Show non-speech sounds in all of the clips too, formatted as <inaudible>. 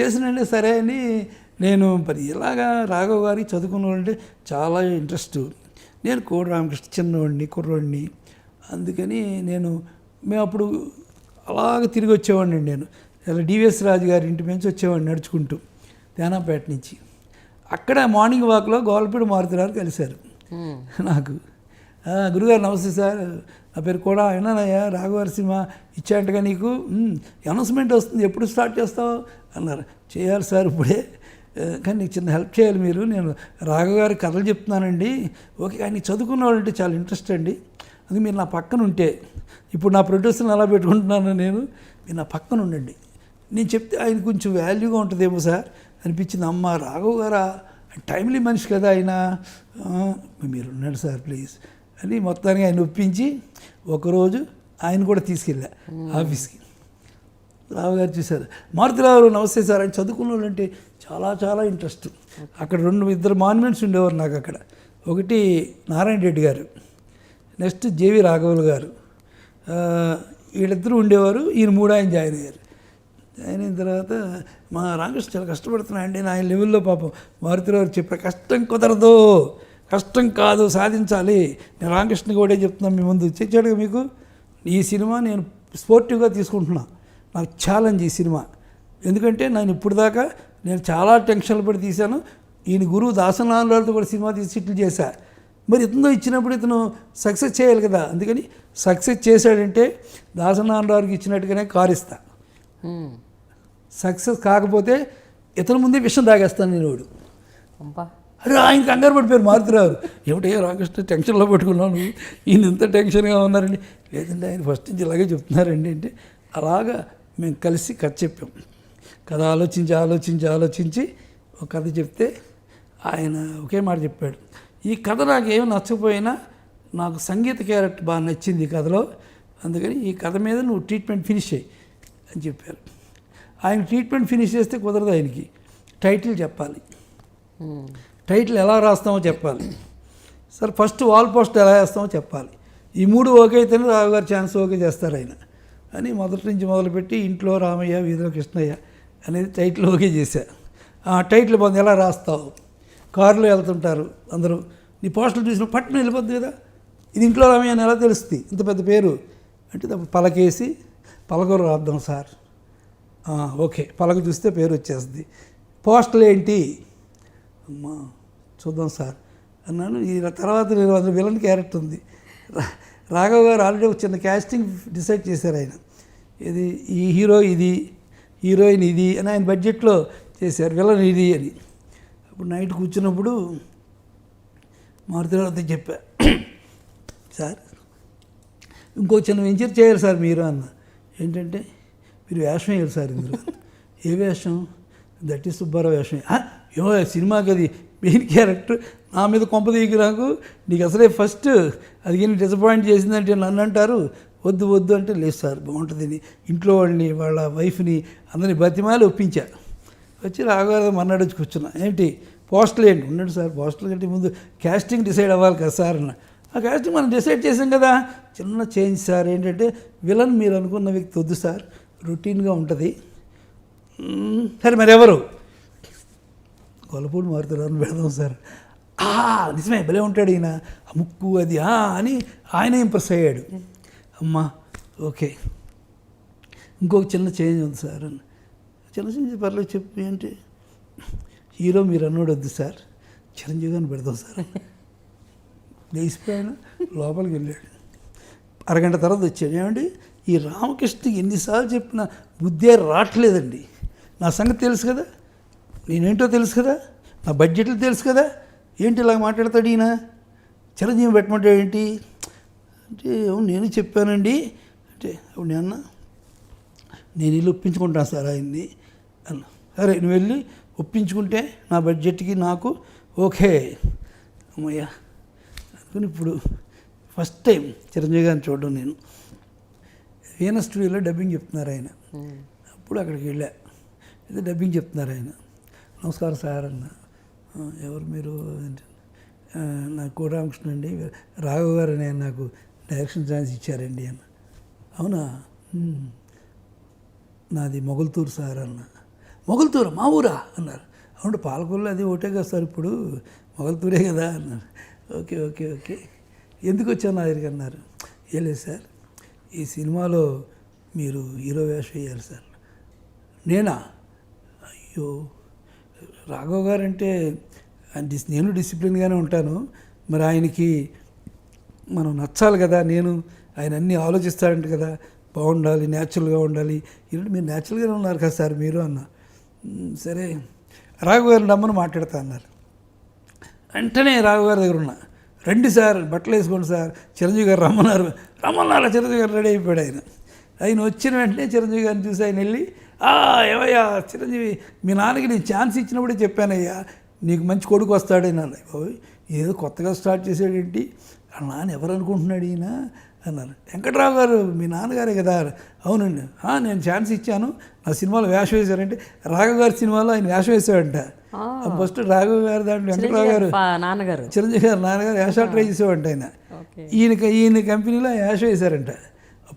చేసినండి సరే అని నేను మరి ఇలాగా రాఘవ్ గారికి చదువుకున్నవాడంటే చాలా ఇంట్రెస్ట్. నేను కోడి రామకృష్ణ చిన్నవాడిని కుర్రోడిని. అందుకని నేను మేము అప్పుడు అలాగ తిరిగి వచ్చేవాడిని నేను. ఇలా డివిఎస్ రాజు గారి ఇంటి నుంచి వచ్చేవాడిని నడుచుకుంటూ తేనాపేట నుంచి. అక్కడ మార్నింగ్ వాక్లో గోల్పేట మారుతున్నారు కలిశారు. నాకు. "ఆ, గురుగారు నమస్తే సార్. నా పేరు కూడా విన్నానయ్యా రాఘవారి సినిమా ఇచ్చాంటగా నీకు? అనౌన్స్మెంట్ వస్తుంది. ఎప్పుడు స్టార్ట్ చేస్తావు? అన్నారు. చేయాలి సార్ ఇప్పుడే. కానీ నీకు చిన్న హెల్ప్ చేయాలి మీరు. నేను రాఘవ గారి కథలు చెప్తున్నానండి. ఓకే కానీ చదువుకున్న వాళ్ళంటే చాలా ఇంట్రెస్ట్ అండి. అది మీరు నా పక్కన ఉంటే. ఇప్పుడు నా ప్రొడ్యూసర్ని ఎలా పెట్టుకుంటున్నాను నేను. మీరు నా పక్కన ఉండండి. నేను చెప్తే ఆయన కొంచెం వాల్యూగా ఉంటుందేమో సార్. అనిపించింది అమ్మ రాఘవ్ గారా? టైమ్లీ మనిషి కదా ఆయన. "ఆ, మీరు ఉండండి సార్ ప్లీజ్ అని మొత్తానికి ఆయన ఒప్పించి ఒకరోజు ఆయన కూడా తీసుకెళ్ళా ఆఫీస్కి. రావు గారు చూశారు. మారుతిరావు నమస్తే సార్ ఆయన చదువుకున్న అంటే చాలా చాలా ఇంట్రెస్ట్. అక్కడ రెండు ఇద్దరు మాన్యుమెంట్స్ ఉండేవారు నాకు అక్కడ. ఒకటి నారాయణ రెడ్డి గారు. నెక్స్ట్ జేవి రాఘవులు గారు. ఆ, వీళ్ళిద్దరూ ఉండేవారు. ఈయన మూడు ఆయన జాయిన్ అయ్యారు. జాయిన్ అయిన తర్వాత మా రామకృష్ణ చాలా కష్టపడుతున్నాయండి. నా ఆయన లెవెల్లో పాపం. మారుతిరావు చెప్పారు కష్టం కుదరదు. కష్టం కాదు సాధించాలి. నేను రామకృష్ణ కూడా చెప్తున్నాను మీ ముందు. తెచ్చాడుగా మీకు ఈ సినిమా నేను స్పోర్టివ్గా తీసుకుంటున్నాను నాకు ఛాలెంజ్ ఈ సినిమా. ఎందుకంటే నేను ఇప్పుడు దాకా నేను చాలా టెన్షన్లు పడి తీశాను. ఈయన గురువు దాసనాథులతో కూడా సినిమా తీసి ఇట్లు చేశా. మరి ఇతను ఇచ్చినప్పుడు ఇతను సక్సెస్ చేయాలి కదా. అందుకని సక్సెస్ చేశాడంటే దాసనారాయణకి ఇచ్చినట్టుగానే కారిస్తా. సక్సెస్ కాకపోతే ఇతని ముందే విషయం తాగేస్తాను నేను వాడు. అరే ఆయన కంగారు పడిపోయారు మారుతురారు ఏమిటయ్యా రామకృష్ణ టెన్షన్లో పెట్టుకున్నాను ఈయన ఎంత టెన్షన్గా ఉన్నారండి. లేదండి ఆయన ఫస్ట్ నుంచి ఇలాగే చెప్తున్నారండి అంటే అలాగా మేము కలిసి కథ చెప్పాం. కథ ఆలోచించి ఆలోచించి ఆలోచించి ఒక కథ చెప్తే ఆయన ఒకే మాట చెప్పాడు. ఈ కథ నాకు ఏమి నచ్చకపోయినా నాకు సంగీత క్యారెక్టర్ బాగా నచ్చింది ఈ కథలో. అందుకని ఈ కథ మీద నువ్వు ట్రీట్మెంట్ ఫినిష్ చేయి అని చెప్పారు. ఆయన ట్రీట్మెంట్ ఫినిష్ చేస్తే కుదరదు ఆయనకి. టైటిల్ చెప్పాలి. టైటిల్ ఎలా రాస్తామో చెప్పాలి. సార్ ఫస్ట్ వాల్ పోస్ట్ ఎలా వేస్తామో చెప్పాలి. ఈ మూడు ఓకే అయితేనే రావు గారు ఛాన్స్ ఓకే చేస్తారు ఆయన. అని మొదటి నుంచి మొదలుపెట్టి ఇంట్లో రామయ్య వీధిలో కృష్ణయ్య అనేది టైటిల్ ఓకే చేశా. ఆ టైటిల్ బాగుంది ఎలా రాస్తావు? కారులో వెళ్తుంటారు అందరూ. నీ పోస్టులు చూసిన పట్టున వెళ్ళిపోద్ది కదా. ఇది ఇంట్లో రామయ్య అని ఎలా తెలుస్తుంది? ఇంత పెద్ద పేరు? అంటే పలకేసి పలకూర రాద్దాం సార్. ఓకే. పలక చూస్తే పేరు వచ్చేస్తుంది. పోస్టులు ఏంటి? అమ్మా చూద్దాం సార్ అన్నాను. ఈ తర్వాత నేను అందులో విలన్ క్యారెక్టర్ ఉంది. రా- రాఘవ్ గారు ఆల్రెడీ ఒక చిన్న క్యాస్టింగ్ డిసైడ్ చేశారు ఆయన. ఇది ఈ హీరో ఇది హీరోయిన్ ఇది అని ఆయన బడ్జెట్లో చేశారు విలన్ ఇది అని. అప్పుడు నైట్ కూర్చున్నప్పుడు మారుతిరావుతో చెప్పా సార్ ఇంకో చిన్న వెంచర్ చేయాలి సార్ మీరు అన్న. ఏంటంటే మీరు వేషం వేయాలి సార్ ఇందులో. ఏ వేషం? దట్ ఈస్ సుబ్బారావు వేషం ఏమో సినిమాకి అది మెయిన్ క్యారెక్టర్ <laughs> నా మీద కొంప దిగి నాకు నీకు అసలే ఫస్ట్ అది కానీ డిసప్పాయింట్ చేసిందంటే నన్ను అంటారు. వద్దు వద్దు అంటే లేదు సార్ బాగుంటుందని ఇంట్లో వాళ్ళని వాళ్ళ వైఫ్ని అందరిని బతిమాలి ఒప్పించా. వచ్చి రాఘవారి మన్నాడు వచ్చి కూర్చున్నా. ఏంటి? పోస్టులు ఏంటి? ఉండండి సార్ పోస్టల్ కంటే ముందు క్యాస్టింగ్ డిసైడ్ అవ్వాలి కదా సార్ అన్న. ఆ క్యాస్టింగ్ మనం డిసైడ్ చేసాం కదా. చిన్న చేంజ్ సార్. ఏంటంటే విలన్ మీరు అనుకున్న వ్యక్తి వద్దు సార్. రొటీన్గా ఉంటుంది. సరే మరి ఎవరు గొల్లపూడి పెడదాం సార్. ఆ నిజమే భలే ఉంటాడు ఈయన. ఆ ముక్కు అది ఆ అని ఆయన ఇంప్రెస్ అయ్యాడు. అమ్మా ఓకే. ఇంకొక చిన్న చేంజ్ ఉంది సార్ అని. చిన్న చేంజ్ పర్లేదు చెప్పు ఏంటి? హీరో మీరు అన్నోడు వద్దు సార్. చిరంజీవి గారిని పెడదాం సార్. లేచిపోయాను లోపలికి వెళ్ళాడు. అరగంట తర్వాత వచ్చాడు. ఏమండి? ఈ రామకృష్ణకి ఎన్నిసార్లు చెప్పినా బుద్ధే రావట్లేదండి. నా సంగతి తెలుసు కదా? నేనేంటో తెలుసు కదా? నా బడ్జెట్లు తెలుసు కదా? ఏంటి ఇలా మాట్లాడతాడు ఈయన? చిరంజీవి పెట్టమంటాడు ఏంటి? అంటే అవును నేను చెప్పానండి. అంటే అవును నేను అన్నా నేను ఇల్లు ఒప్పించుకుంటాను సార్ ఆయన్ని అన్నా సరే నువ్వు వెళ్ళి ఒప్పించుకుంటే నా బడ్జెట్కి నాకు ఓకే. అమ్మయ్యా అనుకుని ఇప్పుడు ఫస్ట్ టైం చిరంజీవి గారిని చూడడం నేను. వీణ స్టూడియోలో డబ్బింగ్ చెప్తున్నారు ఆయన. అప్పుడు అక్కడికి వెళ్ళా. ఇది డబ్బింగ్ చెప్తున్నారు ఆయన. నమస్కారం సార్ అన్న. ఎవరు మీరు? నా కోరామకృష్ణ అండి. రాఘవ గారు నేను నాకు డైరెక్షన్ ఛాన్స్ ఇచ్చారండి అన్న. అవునా? నాది మొగల్తూరు సార్ అన్న. మొగల్తూరు మా ఊరా? అన్నారు. అవును పాలకొల్లు అది ఒకటే కదా సార్ ఇప్పుడు. మొగల్తూరే కదా అన్నారు. Okay okay okay. ఎందుకు వచ్చాను నా దగ్గరికి అన్నారు. ఏలేదు లేదు సార్ ఈ సినిమాలో మీరు హీరో వేషం వేయాలి సార్. నేనా? అయ్యో. రాఘవ్ గారు అంటే ఆయన డిస్- నేను డిసిప్లిన్గానే ఉంటాను. మరి ఆయనకి మనం నచ్చాలి కదా నేను ఆయన అన్నీ ఆలోచిస్తాడంట కదా బాగుండాలి న్యాచురల్గా ఉండాలి. ఏంటంటే మీరు న్యాచురల్గానే ఉన్నారు కదా సార్ మీరు అన్న. సరే. రాఘవ్ గారు నమ్మను మాట్లాడతా అన్నారు. వెంటనే రాఘవ్ గారి దగ్గర ఉన్నా. రండి సార్ బట్టలు వేసుకోండి సార్. చిరంజీవి గారు రమ్మన్నారు. రమ్మన్నారు? చిరంజీవి గారు రెడీ అయిపోయాడు ఆయన. ఆయన వచ్చిన వెంటనే చిరంజీవి గారిని చూసి ఆయన వెళ్ళి "ఆ, ఏవయ్యా చిరంజీవి మీ నాన్నకి నేను ఛాన్స్ ఇచ్చినప్పుడే చెప్పానయ్యా నీకు మంచి కొడుకు వస్తాడని అన్నాడు. బాబోయ్ ఏదో కొత్తగా స్టార్ట్ చేసాడేంటి ఆ నాన్న ఎవరు అనుకుంటున్నాడు ఈయన? అన్నారు. వెంకట్రావు గారు మీ నాన్నగారే కదా. అవునండి. "ఆ, నేను ఛాన్స్ ఇచ్చాను. నా సినిమాలో వేషం వేశారంటే రాఘవ్ గారి సినిమాలో ఆయన వేషం వేసాడంట ఫస్ట్ రాఘవ్ గారు దాంట్లో వెంకట్రావు గారు నాన్నగారు. చిరంజీవి గారు నాన్నగారు యాషా ట్రై చేసేవాడంట ఆయన. ఈయన ఈయన కంపెనీలో యాష వేశారంట.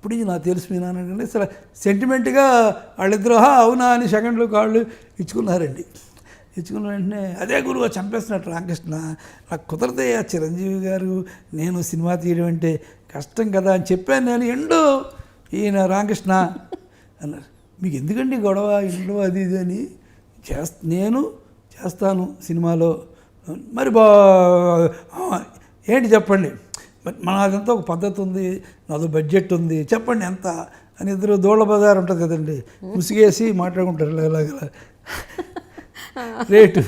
అప్పుడు నాకు తెలుసు మీ నాన్న అసలు సెంటిమెంట్గా వాళ్ళిద్దరూ "హా, అవునా అని సెకండ్లు కాళ్ళు ఇచ్చుకున్నారండి. ఇచ్చుకున్న వెంటనే అదే గురువు చంపేస్తున్నట్టు రామకృష్ణ నాకు కుదరదయ్యా చిరంజీవి గారు నేను సినిమా తీయడం అంటే కష్టం కదా అని చెప్పాను నేను. ఎండు ఈయన రామకృష్ణ అన్నారు. మీకు ఎందుకండి గొడవ ఇంట్లో అది ఇది అని? చేస్త నేను చేస్తాను సినిమాలో. మరి బా ఏంటి చెప్పండి? మరి మనదంతా ఒక పద్ధతి ఉంది నాదో బడ్జెట్ ఉంది చెప్పండి ఎంత అని ఇద్దరు దోళ్ళ బజార్ ఉంటుంది కదండి. ముసిగేసి మాట్లాడుకుంటారు ఇలాగ <laughs> రేటు.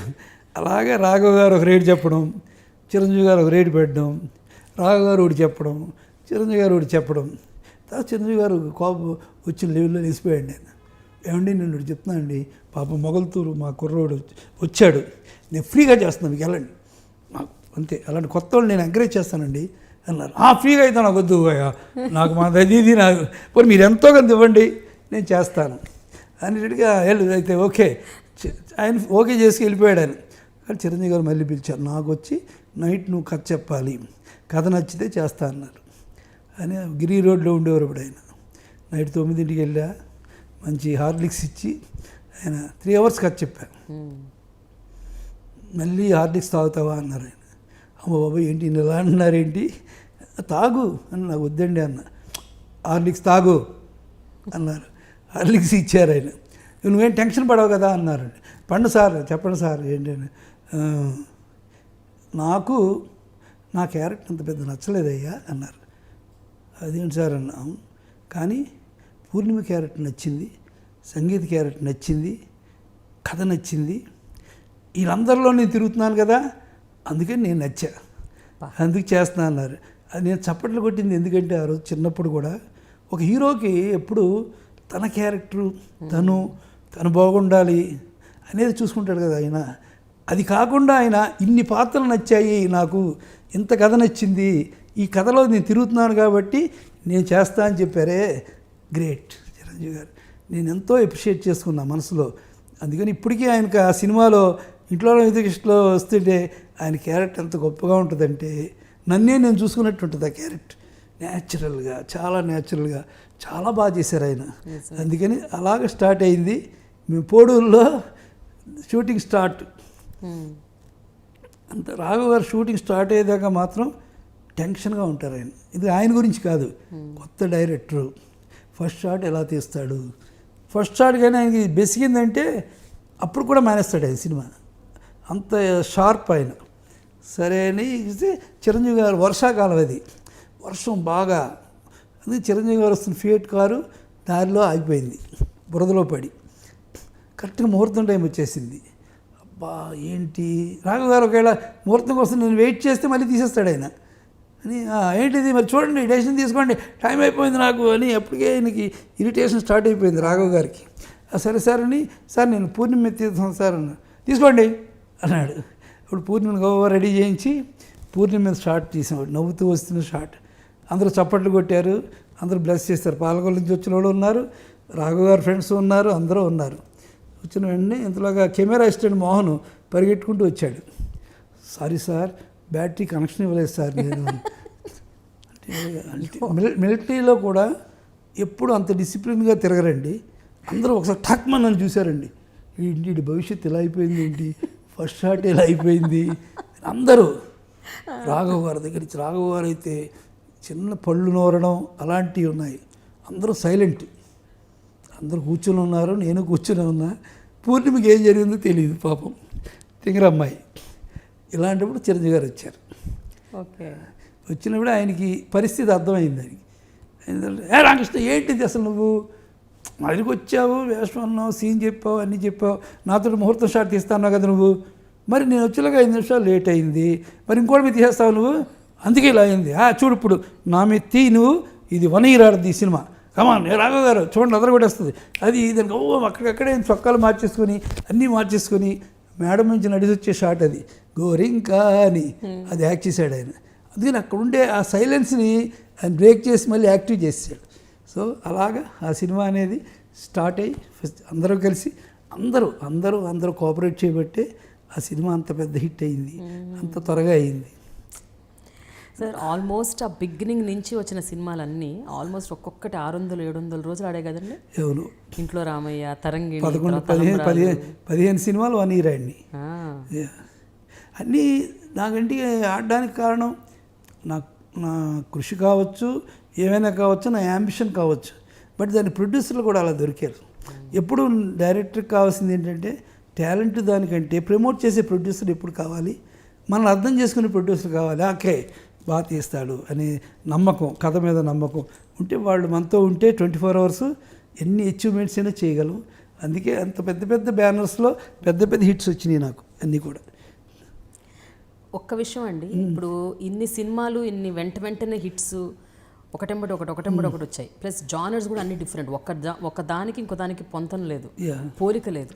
అలాగే రాఘవ్ గారు ఒక రేటు చెప్పడం చిరంజీవి గారు ఒక రేటు పెట్టడం రాఘవ్ గారు ఒకటి చెప్పడం చిరంజీవి గారు ఒకటి చెప్పడం. తర్వాత చిరంజీవి గారు కోపం వచ్చిన లెవెల్లో వేసిపోయాడు నేను ఏమండి నేను చెప్తున్నానండి పాప మొగల్తూరు మా కుర్రోడు వచ్చాడు. నేను ఫ్రీగా చేస్తున్నాను మీకు వెళ్ళండి. అంతే. అలాంటి కొత్త వాళ్ళు నేను ఎంకరేజ్ చేస్తానండి. అన్నారు. ఆ ఫ్రీగా అయితే నాకు వద్దు నాకు మా ఇది నాకు పోనీ మీరు ఎంతో కొంత ఇవ్వండి నేను చేస్తాను. అనేటట్టుగా వెళ్ళు అయితే ఓకే. ఆయన ఓకే చేసి వెళ్ళిపోయాడు ఆయన. కానీ చిరంజీవి గారు మళ్ళీ పిలిచారు నాకు వచ్చి నైట్ నువ్వు కథ చెప్పాలి కథ నచ్చితే చేస్తా అన్నారు. అని గిరి రోడ్లో ఉండేవారు ఇప్పుడు ఆయన. నైట్ తొమ్మిదింటికి వెళ్ళా మంచి హార్లిక్స్ ఇచ్చి ఆయన త్రీ అవర్స్ కథ చెప్పాను. మళ్ళీ హార్లిక్స్ తాగుతావా అన్నారు ఆయన. అమ్మ బాబా ఏంటి ఇలా అన్నారేంటి? తాగు అని నాకు వద్దండి అన్న. హార్లిక్స్ తాగు అన్నారు. హార్లిక్స్ ఇచ్చారు ఆయన. నువ్వేం టెన్షన్ పడవు కదా అన్నారు. పండు సార్ చెప్పండి సార్ ఏంటి నాకు నా క్యారెక్టర్ అంత పెద్ద నచ్చలేదయ్యా అన్నారు. అదేంటి సార్ అన్నాం. కానీ పూర్ణిమ క్యారెక్టర్ నచ్చింది సంగీత క్యారెక్టర్ నచ్చింది కథ నచ్చింది. వీళ్ళందరిలో నేను తిరుగుతున్నాను కదా. అందుకని నేను నచ్చా. అందుకు చేస్తున్నా అన్నారు. అది నేను చప్పట్లు కొట్టింది ఎందుకంటే ఆ రోజు చిన్నప్పుడు కూడా ఒక హీరోకి ఎప్పుడు తన క్యారెక్టరు తను తను బాగుండాలి అనేది చూసుకుంటాడు కదా ఆయన. అది కాకుండా ఆయన ఇన్ని పాత్రలు నచ్చాయి నాకు ఇంత కథ నచ్చింది ఈ కథలో నేను తిరుగుతున్నాను కాబట్టి నేను చేస్తా అని చెప్పారే గ్రేట్ చిరంజీవి గారు. నేను ఎంతో అప్రిషియేట్ చేసుకున్నా మనసులో. అందుకని ఇప్పటికీ ఆయనకు ఆ సినిమాలో ఇంట్లో విధికృష్ణలో వస్తుంటే ఆయన క్యారెక్టర్ ఎంత గొప్పగా ఉంటుందంటే నన్నే నేను చూసుకున్నట్టు ఉంటుంది ఆ క్యారెక్టర్ న్యాచురల్గా చాలా న్యాచురల్గా చాలా బాగా చేశారు ఆయన. అందుకని అలాగ స్టార్ట్ అయింది. మేము పోడూరులో షూటింగ్ స్టార్ట్. ఉమ్. అంత రాఘవ్ గారు షూటింగ్ స్టార్ట్ అయ్యేదాకా మాత్రం టెన్షన్గా ఉంటారు ఆయన. ఇది ఆయన గురించి కాదు. కొత్త డైరెక్టరు. ఫస్ట్ షాట్ ఎలా తీస్తాడు? ఫస్ట్ షాట్ కానీ ఆయనకి బెసిగిందంటే అప్పుడు కూడా మానేస్తాడు ఆయన సినిమా. అంత షార్ప్ ఆయన. సరే అని ఇస్తే చిరంజీవి గారు వర్షాకాలం అది. వర్షం బాగా. అందుకే చిరంజీవి గారు వస్తున్న ఫియట్ కారు దారిలో ఆగిపోయింది. బురదలో పడి. కరెక్ట్గా ముహూర్తం టైం వచ్చేసింది. అబ్బా ఏంటి? రాఘవ గారు ఒకవేళ ముహూర్తం కోసం నేను వెయిట్ చేస్తే మళ్ళీ తీసేస్తాడు ఆయన. అని ఏంటిది? మరి చూడండి డెసిషన్ తీసుకోండి. టైం అయిపోయింది నాకు అని అప్పటికే ఆయనకి ఇరిటేషన్ స్టార్ట్ అయిపోయింది రాఘవ్ గారికి. సరే సార్ అని సార్ నేను పూర్ణిమ తీర్థం సార్ అన్న. తీసుకోండి. అన్నాడు. ఇప్పుడు పూర్ణిమను గోవా రెడీ చేయించి పూర్ణిమ మీద షార్ట్ తీసినాడు నవ్వుతూ వస్తున్న షార్ట్ అందరూ చప్పట్లు కొట్టారు. అందరూ బ్లెస్ చేస్తారు. పాలకొల నుంచి వచ్చిన వాళ్ళు ఉన్నారు. రాఘు గారు ఫ్రెండ్స్ ఉన్నారు. అందరూ ఉన్నారు. వచ్చిన వెంటనే ఇంతలోగా కెమెరా అసిస్టెంట్ మోహన్ పరిగెట్టుకుంటూ వచ్చాడు. సారీ సార్ బ్యాటరీ కనెక్షన్ ఇవ్వలేదు సార్ నేను. అంటే మిలిటరీలో కూడా ఎప్పుడు అంత డిసిప్లిన్గా తిరగరండి. అందరూ ఒకసారి ఠక్మన్ అని చూశారండి. ఏంటి వీడి భవిష్యత్తు ఇలా అయిపోయింది ఏంటి? ఫస్ట్ షాట్ ఇలా అయిపోయింది. అందరూ రాఘవ్ గారి దగ్గర నుంచి రాఘవ్ గారు అయితే చిన్న పళ్ళు నోరడం అలాంటివి ఉన్నాయి. అందరూ సైలెంట్. అందరూ కూర్చుని ఉన్నారు నేను కూర్చుని ఉన్నా. పూర్ణిమకి ఏం జరిగిందో తెలియదు పాపం. తింగరమ్మాయి ఇలాంటప్పుడు చిరంజీవి గారు వచ్చారు. ఓకే. వచ్చినప్పుడు ఆయనకి పరిస్థితి అర్థమైంది ఆయనకి. ఏ రామకృష్ణ ఏంటిది అసలు నువ్వు? మా దగ్గరికి వచ్చావు వేషం అన్నావు సీన్ చెప్పావు అన్నీ చెప్పావు. నాతో ముహూర్తం షాట్ తీస్తాన్నావు కదా నువ్వు. మరి నేను వచ్చేలాగా ఐదు నిమిషాలు లేట్ అయింది. మరి ఇంకోటి మీద తీసేస్తావు నువ్వు? అందుకే ఇలా అయింది. ఆ చూడు ఇప్పుడు నా మీద తీ నువ్వు ఇది వన్ ఇయర్ ఆడుతుంది ఈ సినిమా. కమాన్ రాఘవ్ గారు చూడండి అదర కూడా వస్తుంది అది దానికి ఓ అక్కడికక్కడే చొక్కాలు మార్చేసుకొని అన్నీ మార్చేసుకొని మేడం నుంచి నడిచి వచ్చే షాట్ అది. గోరింకా అని అది యాక్ట్ చేశాడు ఆయన. అందుకని అక్కడ ఉండే ఆ సైలెన్స్ని ఆయన బ్రేక్ చేసి మళ్ళీ యాక్టివ్ చేసాడు సో అలాగా ఆ సినిమా అనేది స్టార్ట్ అయ్యి ఫస్ట్ అందరూ కలిసి అందరూ అందరూ అందరూ కోఆపరేట్ చేయబట్టే ఆ సినిమా అంత పెద్ద హిట్ అయింది. అంత త్వరగా అయింది. సార్ ఆల్మోస్ట్ ఆ బిగినింగ్ నుంచి వచ్చిన సినిమాలన్నీ ఆల్మోస్ట్ ఒక్కొక్కటి ఆరు వందలు ఏడు వందల రోజులు ఆడే కదండి? ఎవరు ఇంట్లో రామయ్య తరంగిణి పదకొండు పదిహేను. పదిహేను పదిహేను సినిమాలు వన్ ఇయర్ అండి. అన్నీ నాకంటే ఆడడానికి కారణం నా నా కృషి కావచ్చు ఏమైనా కావచ్చు నా యాంబిషన్ కావచ్చు. బట్ దాని ప్రొడ్యూసర్లు కూడా అలా దొరికారు. ఎప్పుడు డైరెక్టర్కి కావాల్సింది ఏంటంటే టాలెంట్ దానికంటే ప్రమోట్ చేసే ప్రొడ్యూసర్ ఎప్పుడు కావాలి? మనల్ని అర్థం చేసుకునే ప్రొడ్యూసర్ కావాలి. ఓకే బాగా తీస్తాడు అనే నమ్మకం కథ మీద నమ్మకం. ఉంటే వాళ్ళు మనతో ఉంటే ట్వంటీ ఫోర్ అవర్స్ ఎన్ని అచీవ్మెంట్స్ అయినా చేయగలం అందుకే అంత పెద్ద పెద్ద బ్యానర్స్లో పెద్ద పెద్ద హిట్స్ వచ్చినాయి నాకు అన్నీ కూడా. ఒక్క విషయం అండి. ఇప్పుడు ఇన్ని సినిమాలు ఇన్ని వెంట వెంటనే హిట్స్ ఒకటెంబడి ఒకటి ఒకటెంబడి ఒకటి వచ్చాయి. ప్లస్ జానర్స్ కూడా అన్ని డిఫరెంట్ ఒక ఒక దానికి ఇంకో దానికి పొంతం లేదు. పోలిక లేదు.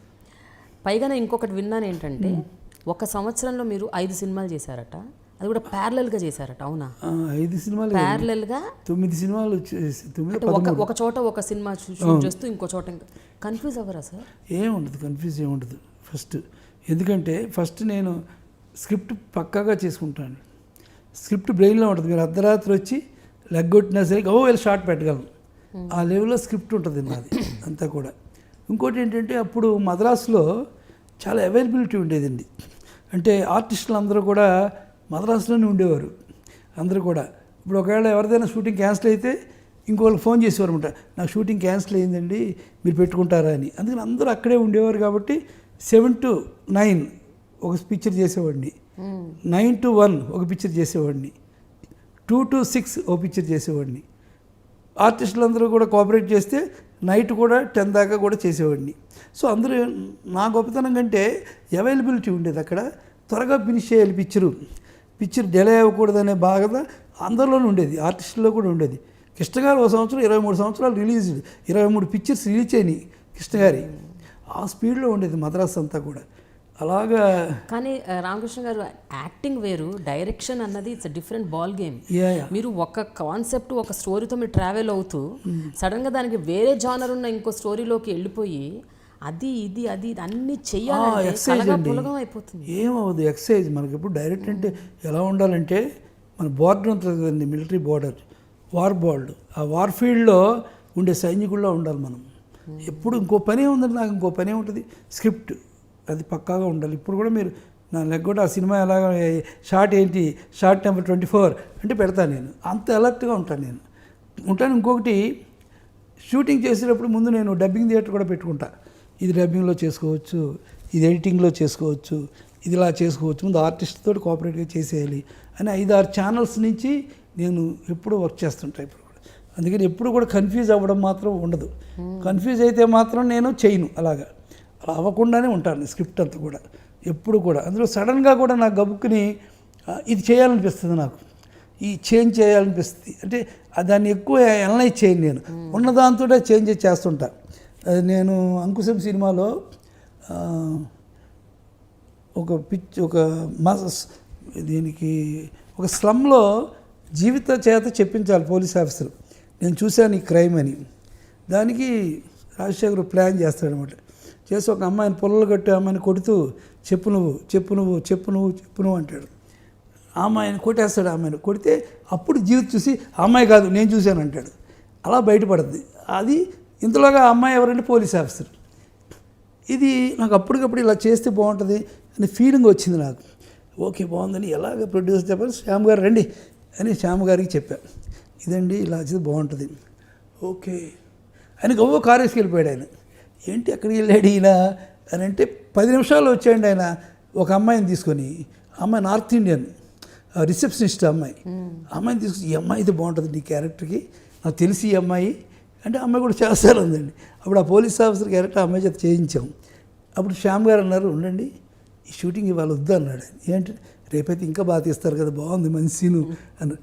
పైగా ఇంకొకటి విన్నాను ఏంటంటే ఒక సంవత్సరంలో మీరు ఐదు సినిమాలు చేశారట. అది కూడా ప్యారలల్గా చేశారట అవునా? ఐదు సినిమాలు తొమ్మిది సినిమాలు చేసి తొమ్మిది అంటే ఒక ఒక చోట ఒక సినిమా షూట్ చేస్తూ ఇంకో చోట ఇంకా కన్ఫ్యూజ్ అవ్వరా సార్ ఏముండదు కన్ఫ్యూజ్ ఏముండదు. ఫస్ట్ ఎందుకంటే ఫస్ట్ నేను స్క్రిప్ట్ పక్కాగా చేసుకుంటాను. స్క్రిప్ట్ బ్రెయిన్లో ఉంటుంది. మీరు అర్ధరాత్రి వచ్చి లెగ్గొట్టినా సరే ఓ వెళ్ళి షార్ట్ పెట్టగలను. ఆ లెవెల్లో స్క్రిప్ట్ ఉంటుంది నాది అంతా కూడా. ఇంకోటి ఏంటంటే అప్పుడు మద్రాసులో చాలా అవైలబిలిటీ ఉండేదండి. అంటే ఆర్టిస్టులు అందరూ కూడా మద్రాసులోనే ఉండేవారు. అందరూ కూడా. ఇప్పుడు ఒకవేళ ఎవరిదైనా షూటింగ్ క్యాన్సిల్ అయితే ఇంకోళ్ళకి ఫోన్ చేసేవారు అనమాట నాకు షూటింగ్ క్యాన్సిల్ అయిందండి మీరు పెట్టుకుంటారా అని. అందుకని అందరూ అక్కడే ఉండేవారు కాబట్టి సెవెన్ టు నైన్ ఒక పిక్చర్ చేసేవాడిని. నైన్ టు వన్ ఒక పిక్చర్ చేసేవాడిని. టూ టు సిక్స్ ఓ పిక్చర్ చేసేవాడిని. ఆర్టిస్టులు అందరూ కూడా కోఆపరేట్ చేస్తే నైట్ కూడా టెన్ దాకా కూడా చేసేవాడిని. సో అందరూ నా గొప్పతనం కంటే అవైలబిలిటీ ఉండేది అక్కడ. త్వరగా ఫినిష్ చేయాలి పిక్చరు పిక్చర్ డిలే అవ్వకూడదనే బాధ అందరిలోనే ఉండేది. ఆర్టిస్టుల్లో కూడా ఉండేది. కృష్ణగారు ఒక సంవత్సరం ఇరవై మూడు సంవత్సరాలు రిలీజ్ ఇరవై మూడు పిక్చర్స్ రిలీజ్ అయినాయి కృష్ణ గారి. ఆ స్పీడ్లో ఉండేది మద్రాస్ అంతా కూడా. అలాగా. కానీ రామకృష్ణ గారు యాక్టింగ్ వేరు డైరెక్షన్ అన్నది ఇట్స్ డిఫరెంట్ బాల్ గేమ్ మీరు ఒక కాన్సెప్ట్ ఒక స్టోరీతో మీరు ట్రావెల్ అవుతూ సడన్గా దానికి వేరే జానర్ ఉన్న ఇంకో స్టోరీలోకి వెళ్ళిపోయి అది ఇది అది అన్ని అండి. పులగం అయిపోతుంది. ఏమవుదు ఎక్సైజ్. మనకి ఇప్పుడు డైరెక్ట్ అంటే ఎలా ఉండాలంటే మన బార్డర్ ఉంటుంది కదండి మిలిటరీ బార్డర్ వార్ బార్డర్ ఆ వార్ ఫీల్డ్లో ఉండే సైనికుల్లో ఉండాలి మనం. ఎప్పుడు ఇంకో పనే ఉందండి నాకు ఇంకో పనే ఉంటుంది. స్క్రిప్ట్. అది పక్కాగా ఉండాలి. ఇప్పుడు కూడా మీరు నా లెగ్ కూడా ఆ సినిమా ఎలాగ షార్ట్ ఏంటి? షార్ట్ నెంబర్ ట్వంటీ ఫోర్ అంటే పెడతాను నేను. అంత అలర్ట్గా ఉంటాను నేను. ఉంటాను. ఇంకొకటి షూటింగ్ చేసేటప్పుడు ముందు నేను డబ్బింగ్ థియేటర్ కూడా పెట్టుకుంటా. ఇది డబ్బింగ్లో చేసుకోవచ్చు ఇది ఎడిటింగ్లో చేసుకోవచ్చు ఇది ఇలా చేసుకోవచ్చు. ముందు ఆర్టిస్ట్ తోటి కోఆపరేట్గా చేసేయాలి అని ఐదు ఆరు ఛానల్స్ నుంచి నేను ఎప్పుడూ వర్క్ చేస్తుంటా ఇప్పుడు కూడా. అందుకని ఎప్పుడు కూడా కన్ఫ్యూజ్ అవ్వడం మాత్రం ఉండదు. కన్ఫ్యూజ్ అయితే మాత్రం నేను చేయను అలాగా. అలా అవ్వకుండానే ఉంటాను స్క్రిప్ట్ అంతా కూడా. ఎప్పుడు కూడా. అందులో సడన్గా కూడా నాకు గబుక్కుని ఇది చేయాలనిపిస్తుంది నాకు. ఈ చేంజ్ చేయాలనిపిస్తుంది. అంటే దాన్ని ఎక్కువ అనలైజ్ చేయను నేను. ఉన్న దాంతో చేంజ్ చేస్తుంటా. నేను అంకుశం సినిమాలో ఒక పిచ్ ఒక మస్ దీనికి ఒక స్లమ్లో జీవిత చేత చెప్పించాలి పోలీస్ ఆఫీసర్. నేను చూశాను ఈ క్రైమ్ అని. దానికి రాజశేఖర్ ప్లాన్ చేస్తాడనమాట. చేసి ఒక అమ్మాయిని పొలలు కట్టి అమ్మాయిని కొడుతూ చెప్పు నువ్వు చెప్పు నువ్వు చెప్పు నువ్వు చెప్పు నువ్వు అంటాడు. ఆ అమ్మాయిని కొట్టేస్తాడు అమ్మాయిని. కొడితే అప్పుడు జీవిత చూసి అమ్మాయి కాదు నేను చూశాను అంటాడు. అలా బయటపడుతుంది అది ఇంతలోగా అమ్మాయి ఎవరంటే పోలీస్ ఆఫీసర్. ఇది నాకు అప్పటికప్పుడు ఇలా చేస్తే బాగుంటుంది అని ఫీలింగ్ వచ్చింది నాకు. ఓకే బాగుందని ఎలాగ ప్రొడ్యూసర్ చెప్పాలి శ్యామ్ గారు రండి అని శ్యామ్ గారికి చెప్పాను ఇదండి ఇలా చేస్తే బాగుంటుంది. ఓకే. ఆయన గవ్వ కారు వేసుకెళ్ళిపోయాడు ఆయన. ఏంటి ఎక్కడికి వెళ్ళాడు ఈయన? అని అంటే పది నిమిషాల్లో వచ్చాయండి ఆయన ఒక అమ్మాయిని తీసుకొని. అమ్మాయి నార్త్ ఇండియన్ రిసెప్షనిస్ట్ అమ్మాయి. అమ్మాయిని తీసుకొని ఈ అమ్మాయి అయితే బాగుంటుంది నీ క్యారెక్టర్కి నాకు తెలిసి ఈ అమ్మాయి. అంటే అమ్మాయి కూడా చేస్తారు ఉందండి. అప్పుడు ఆ పోలీస్ ఆఫీసర్ క్యారెక్టర్ అమ్మాయి చేత చేయించాం. అప్పుడు శ్యామ్ గారు అన్నారు ఉండండి ఈ షూటింగ్ ఇవాళ వద్దు అన్నాడు. ఏంటి? రేపైతే ఇంకా బాగా తీస్తారు కదా బాగుంది మంచి సీను అన్న.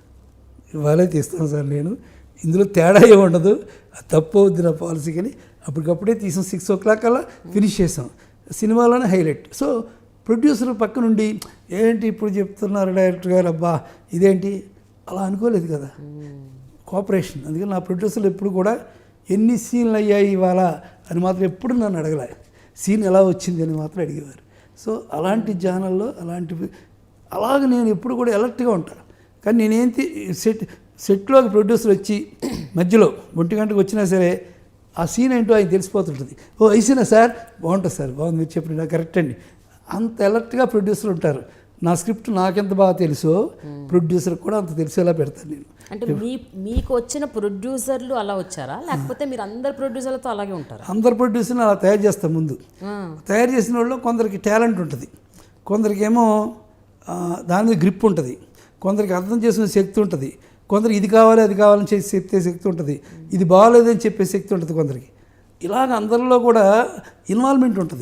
ఇవాళే తీస్తాను సార్ నేను ఇందులో తేడా ఏమి ఉండదు తప్పు అవుద్ది నా పాలసీ కానీ అప్పటికప్పుడే తీసాం. సిక్స్ ఓ క్లాక్ అలా ఫినిష్ చేసాం. సినిమాలోనే హైలైట్ సో ప్రొడ్యూసర్ పక్క నుండి ఏంటి ఇప్పుడు చెప్తున్నారు డైరెక్టర్ గారు? అబ్బా ఇదేంటి? అలా అనుకోలేదు కదా. కోఆపరేషన్ అందుకని నా ప్రొడ్యూసర్లు ఎప్పుడు కూడా ఎన్ని సీన్లు అయ్యాయి ఇవాళ? అని మాత్రం ఎప్పుడు నన్ను అడగలే. సీన్ ఎలా వచ్చింది? అని మాత్రం అడిగేవారు. సో అలాంటి జానల్లో అలాంటి అలాగ నేను ఎప్పుడు కూడా ఎలర్ట్గా ఉంటాను కానీ నేనేంటి సెట్ సెట్లోకి ప్రొడ్యూసర్ వచ్చి మధ్యలో ఒంటి గంటకు వచ్చినా సరే ఆ సీన్ ఏంటో ఆయన తెలిసిపోతుంటుంది. ఓ ఐసీనా సార్? బాగుంటుంది సార్. బాగుంది మీరు చెప్పిన కరెక్ట్ అండి. అంత అలర్ట్గా ప్రొడ్యూసర్ ఉంటారు. నా స్క్రిప్ట్ నాకెంత బాగా తెలుసో ప్రొడ్యూసర్ కూడా అంత తెలిసేలా పెడతాను నేను. అంటే మీ మీకు వచ్చిన ప్రొడ్యూసర్లు అలా వచ్చారా? లేకపోతే మీరు అందరు ప్రొడ్యూసర్లతో అలాగే ఉంటారా? అందరు ప్రొడ్యూసర్ని అలా తయారు చేస్తాం ముందు. తయారు చేసిన వాళ్ళు కొందరికి టాలెంట్ ఉంటుంది. కొందరికి ఏమో ఆ, దాని మీద గ్రిప్ ఉంటుంది. కొందరికి అర్థం చేసుకునే శక్తి ఉంటుంది. కొందరికి ఇది కావాలి అది కావాలని చేసి చెప్తే శక్తి ఉంటుంది. ఇది బాగాలేదని చెప్పే శక్తి ఉంటుంది కొందరికి. ఇలాగ అందరిలో కూడా ఇన్వాల్వ్మెంట్ ఉంటుంది.